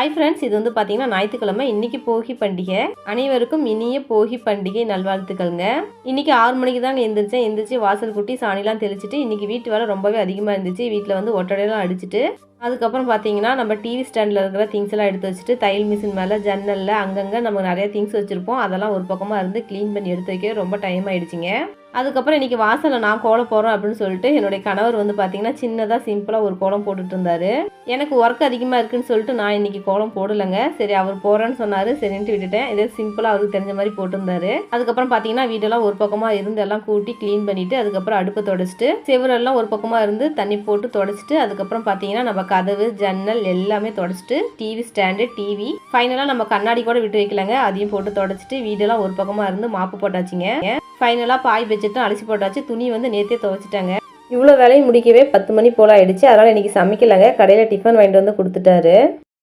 Hi friends இது வந்து பார்த்தீங்கன்னா ஞாயிற்றுக்கிழமை. இன்னைக்கு போகி பண்டிகை. அனைவருக்கும் இனிய போகி பண்டிகை நல்வாழ்த்துக்கள்ங்க. இன்னைக்கு ஆறு மணிக்கு தாங்க எந்திரிச்சேன். எந்திரிச்சு வாசல் குட்டி சாணிலாம் தெளிச்சிட்டு இன்னைக்கு வீட்டு வேலை ரொம்பவே அதிகமாக இருந்துச்சு. வீட்டில் வந்து ஒட்டடையெல்லாம் அடிச்சுட்டு அதுக்கப்புறம் பார்த்தீங்கன்னா நம்ம டிவி ஸ்டாண்டில் இருக்கிற திங்ஸ் எல்லாம் எடுத்து வச்சுட்டு தையல் மிஷின் மேலே ஜன்னலில் அங்கங்கே நம்ம நிறைய திங்ஸ் வச்சுருப்போம். அதெல்லாம் ஒரு பக்கமாக இருந்து க்ளீன் பண்ணி எடுத்து வைக்க ரொம்ப டைம் ஆகிடுச்சிங்க அதுக்கப்புறம் இன்னைக்கு வாசலில் நான் கோலம் போகிறோம் அப்படின்னு சொல்லிட்டு என்னுடைய கணவர் வந்து பார்த்தீங்கன்னா சின்னதாக சிம்பிளாக ஒரு கோலம் போட்டுட்டு இருந்தார் எனக்கு ஒர்க் அதிகமாக இருக்குன்னு சொல்லிட்டு நான் இன்றைக்கி கோலம் போடலைங்க. சரி அவர் போகிறேன்னு சொன்னார். சரின்ட்டு விட்டுட்டேன். இதே சிம்பிளாக அவருக்கு தெரிஞ்ச மாதிரி போட்டிருந்தாரு. அதுக்கப்புறம் பார்த்தீங்கன்னா வீடெல்லாம் ஒரு பக்கமாக இருந்து எல்லாம் கூட்டி க்ளீன் பண்ணிவிட்டு அதுக்கப்புறம் அடுப்பை தொடச்சிட்டு செவரெல்லாம் ஒரு பக்கமாக இருந்து தண்ணி போட்டு தொடச்சிட்டு அதுக்கப்புறம் பார்த்தீங்கன்னா நம்ம கதவு ஜன்னல் எல்லாமே தொடச்சிட்டு டிவி ஸ்டாண்டு டிவி ஃபைனலாக நம்ம கண்ணாடி கூட விட்டு வைக்கலங்க. அதையும் போட்டு தொடச்சிட்டு வீடெல்லாம் ஒரு பக்கமாக இருந்து மாப்பு போட்டாச்சுங்க. ஃபைனலாக பாய் வச்சுட்டோம் அலசி போட்டாச்சு. துணி வந்து நேற்றே துவைச்சிட்டாங்க. இவ்வளோ வேலையும் முடிக்கவே பத்து மணி போல் ஆயிடுச்சு. அதனால் இன்னைக்கு சமைக்கலைங்க. கடையில் டிஃபன் வாங்கிட்டு வந்து கொடுத்துட்டாரு.